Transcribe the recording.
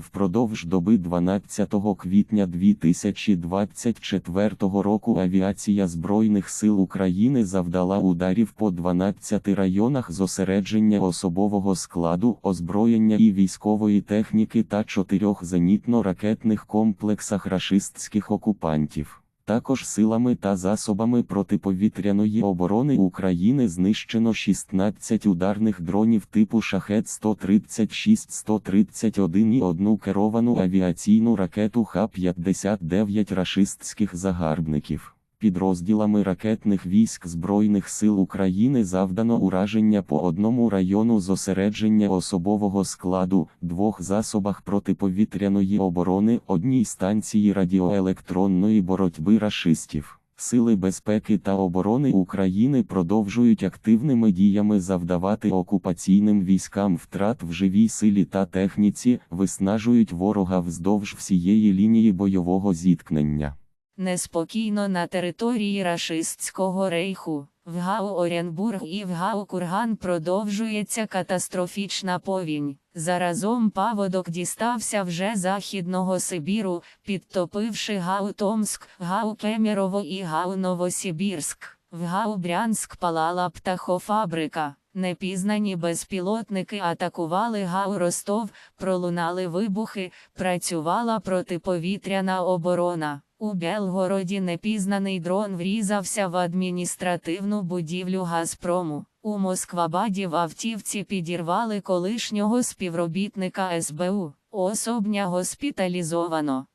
Впродовж доби 12 квітня 2024 року авіація Збройних сил України завдала ударів по 12 районах зосередження особового складу, озброєння і військової техніки та чотирьох зенітно-ракетних комплексах рашистських окупантів. Також силами та засобами протиповітряної оборони України знищено 16 ударних дронів типу шахет 136 131 і одну керовану авіаційну ракету Х-59 рашистських загарбників. Підрозділами ракетних військ Збройних сил України завдано ураження по одному району зосередження особового складу, двох засобах протиповітряної оборони, одній станції радіоелектронної боротьби рашистів. Сили безпеки та оборони України продовжують активними діями завдавати окупаційним військам втрат в живій силі та техніці, виснажують ворога вздовж всієї лінії бойового зіткнення. Неспокійно на території рашистського рейху. В Гау Оренбург і в Гау Курган продовжується катастрофічна повінь. Заразом паводок дістався вже Західного Сибіру, підтопивши Гау Томск, Гау Кемерово і Гау Новосибірськ. В Гау Брянськ палала птахофабрика. Непізнані безпілотники атакували Гау Ростов, пролунали вибухи, працювала протиповітряна оборона. У Белгороді непізнаний дрон врізався в адміністративну будівлю Газпрому. У Москвабаді в автівці підірвали колишнього співробітника СБУ. Особня госпіталізовано.